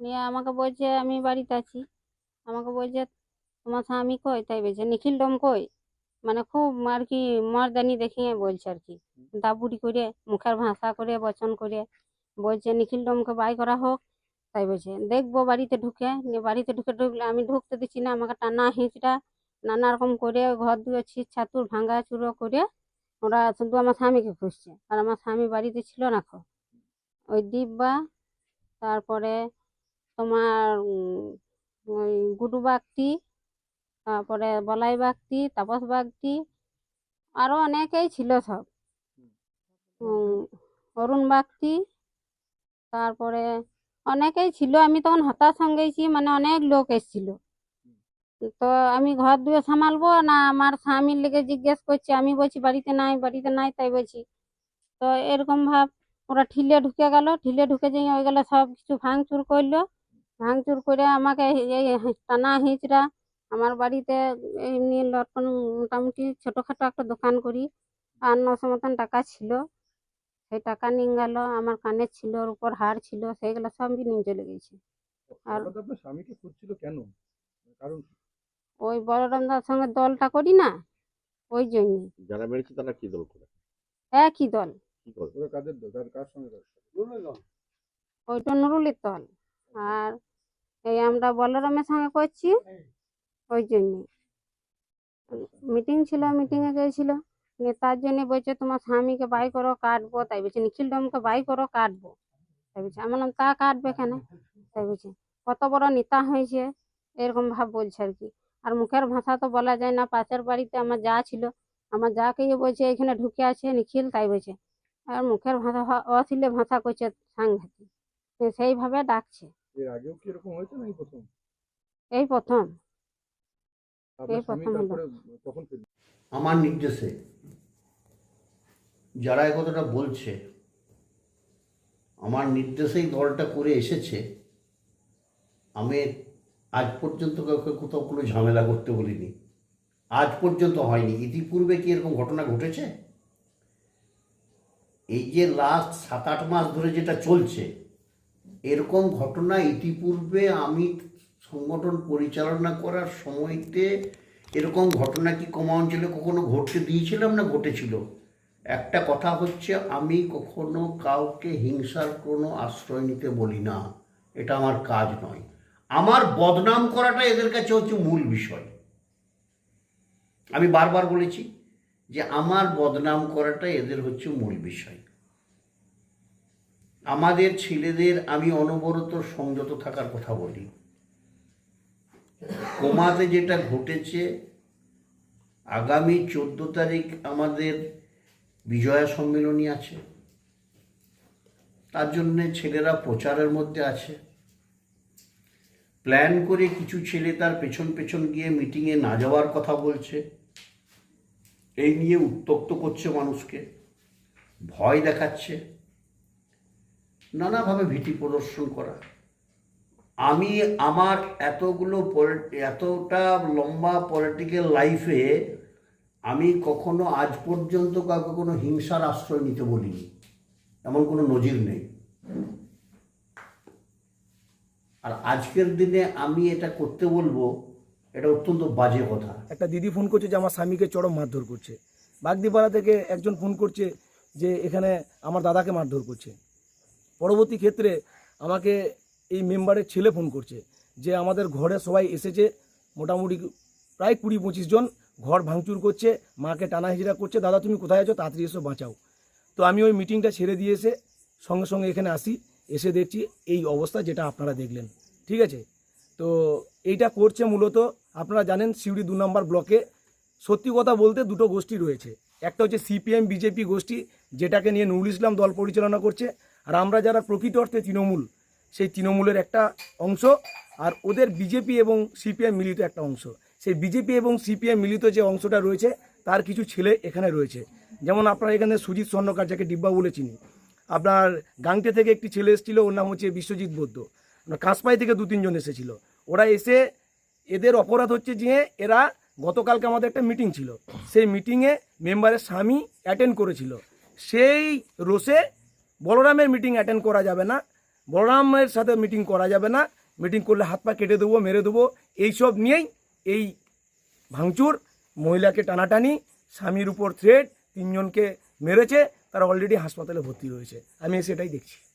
নিয়ে আমাকে বলছে, আমি বাড়িতে আছি। আমাকে বলছে, তোমার স্বামী কই? তাই বলছে, নিখিল ডম কই? মানে খুব আর কি মর্দানি দেখিয়ে বলছে আর কি। দাবুড়ি করে, মুখের ভাষা করে, বচন করে বলছে, নিখিল ডমকে বাই করা হোক। তাই বলছে, দেখব বাড়িতে ঢুকে। নিয়ে বাড়িতে ঢুকে ঢুকলে আমি ঢুকতে দিচ্ছি না, আমাকে টানা হিঁচড়া, নানা রকম করে ঘর দুয়ে ছিট ছাতুর ভাঙা চুরো করে ওরা শুধু আমার স্বামীকে খুঁজছে। আর আমার স্বামী বাড়িতে ছিল না খো ওই দিব্যা, তারপরে তোমার ওই গুডু বাগটি তারপরে বলাই বাগটি তাপস বাগটি আরও অনেকেই ছিল সব। অরুণ বাগটি তারপরে অনেকেই ছিল আমি তখন হতাশ সঙ্গে গেছি মানে অনেক লোক এসেছিল। তো আমি ঘর দুয়ে সামালবো না আমার স্বামীর লেগে জিজ্ঞেস করছে আমি বলছি বাড়িতে নাই বাড়িতে নাই? তাই বলছি। তো এরকম ভাব ওরা ঠিলে ঢুকে গেল ঠিলে ঢুকে যেয়ে ওই গেলে সব কিছু ভাঙচুর করল। ভাঙচুর করে আমাকে এই টানা হিঁচড়া আমার বাড়িতে এমনি লটকন মোটামুটি ছোটোখাটো একটা দোকান করি আর নশো মতন টাকা ছিল। সেই টাকা নিয়ে গেল আমার কানের ছিল ওর উপর হার ছিল সেইগুলো সব নিয়ে চলে গেছে। আর- স্বামীকে খুঁজছিল কেন? কারণ? ওই বলরামদার সঙ্গে দলটা করি না ওই জন্যে। যারা মেরেছে তারা কি দল করে? একই দল। কি কাদের দল? কার কার সঙ্গে ওইটা নুরুলের দল। আর এই আমরা বলরামের সঙ্গে করছি, ওই জন্যে। মিটিং ছিল মিটিংয়ে গিয়েছিল। নিয়ে তার জন্য বলছে, তোমার স্বামীকে বাই করো, কাটবো। তাই বলছে, নিখিল ডমকে বাই করো, কাটবো। তাই বলছে, আমি বললাম, তা কাটবে কেন? তাই বলছে, কত বড় নেতা হয়েছে। এরকম ভাব বলছে আর কি। আর মুখের ভাষা তো বলা যায় না, পাশের বাড়িতে আমার যা ছিল, আমার যাকে বলছে এখানে ঢুকে আছে, নিখিল তাই বলছে। আর মুখের ভাষা, অশ্লীল ভাষা করছে সাংঘাতিক। সেইভাবে ডাকছে। এর আগেও কি এরকম হয়েছে না এই প্রথম? এই প্রথম। এই প্রথম ফিরল? আমার নির্দেশে যারা এ কথাটা বলছে আমার নির্দেশেই দলটা করে এসেছে আমি আজ পর্যন্ত কাউকে কোথাও কোনো ঝামেলা করতে বলিনি। আজ পর্যন্ত হয়নি। ইতিপূর্বে কি এরকম ঘটনা ঘটেছে? এই যে লাস্ট সাত আট মাস ধরে যেটা চলছে এরকম ঘটনা ইতিপূর্বে আমি সংগঠন পরিচালনা করার সময়তে এরকম ঘটনা কি কমা অঞ্চলে কখনো ঘটতে দিয়েছিলাম না ঘটেছিল? একটা কথা হচ্ছে, আমি কখনো কাউকে হিংসার কোনো আশ্রয় নিতে বলি না। এটা আমার কাজ নয়। আমার বদনাম করাটা এদের কাছে হচ্ছে মূল বিষয়। আমি বারবার বলেছি যে আমার বদনাম করাটা এদের হচ্ছে মূল বিষয়। আমাদের ছেলেদের আমি অনবরত সংযত থাকার কথা বলি। কোমাতে যেটা ঘটেছে, আগামী চোদ্দ তারিখ আমাদের বিজয়া সম্মেলনী আছে। তার জন্যে ছেলেরা প্রচারের মধ্যে আছে। প্ল্যান করে কিছু ছেলে তার পেছন পেছন গিয়ে মিটিংয়ে না যাওয়ার কথা বলছে। এই নিয়ে উত্তক্ত করছে মানুষকে। ভয় দেখাচ্ছে। নানাভাবে ভীতি প্রদর্শন করা। আমি আমার এতগুলো এতটা লম্বা পলিটিক্যাল লাইফে আমি কখনো আজ পর্যন্ত কাউকে কোনো হিংসার আশ্রয় নিতে বলিনি। এমন কোনো নজির নেই। আর আজকের দিনে আমি এটা করতে বলব, এটা অত্যন্ত বাজে কথা। একটা দিদি ফোন করছে যে আমার স্বামীকে চরম মারধর করছে। বাগদিপাড়া থেকে একজন ফোন করছে যে এখানে আমার দাদাকে মারধর করছে। পরবর্তী ক্ষেত্রে আমাকে এই মেম্বারের ছেলে ফোন করছে যে আমাদের ঘরে সবাই এসেছে, মোটামুটি প্রায় কুড়ি পঁচিশ জন ঘর ভাঙচুর করছে, মাকে টানা হিজড়া করছে, দাদা, তুমি কোথায় আছো? তাড়াতাড়ি এসো, বাঁচাও। তো আমি ওই মিটিংটা ছেড়ে দিয়ে এসে সঙ্গে সঙ্গে এখানে আসি, এসে দেখছি এই অবস্থা যেটা আপনারা দেখলেন। ঠিক আছে? তো এইটা করছে মূলত, আপনারা জানেন সিউড়ি দু নম্বর ব্লকে সত্যি কথা বলতে দুটো গোষ্ঠী রয়েছে। একটা হচ্ছে সিপিএম, বিজেপি গোষ্ঠী, যেটাকে নিয়ে নুরুল ইসলাম দল পরিচালনা করছে আর আমরা যারা প্রকৃত অর্থে তৃণমূল, সেই তৃণমূলের একটা অংশ আর ওদের বিজেপি এবং সিপিএম মিলিত একটা অংশ। সেই বিজেপি এবং সিপিএম মিলিত যে অংশটা রয়েছে, তার কিছু ছেলে এখানে রয়েছে। যেমন আপনার এখানে সুজিত স্বর্ণকার যাকে ডিব্বা বলে চিনি। আপনার গাংটে থেকে একটি ছেলে এসেছিল, ওর নাম হচ্ছে বিশ্বজিৎ বৌদ্ধ। কাঁসপাই থেকে দু তিনজন এসেছিল। ওরা এসে এদের অপরাধ হচ্ছে যে, এরা গতকালকে আমাদের একটা মিটিং ছিল। সেই মিটিংয়ে মেম্বারের স্বামী অ্যাটেন্ড করেছিল। সেই রোষে বলরামের মিটিং অ্যাটেন্ড করা যাবে না। বলরামের সাথে মিটিং করা যাবে না। মিটিং করলে হাত পা কেটে দেবো, মেরে দেবো। এইসব নিয়েই এই ভাঙচুর, মহিলাকে টানাটানি, স্বামীর উপর থ্রেড তিনজনকে মেরেছে, তারা অলরেডি হাসপাতালে ভর্তি রয়েছে। আমি সেটাই দেখছি।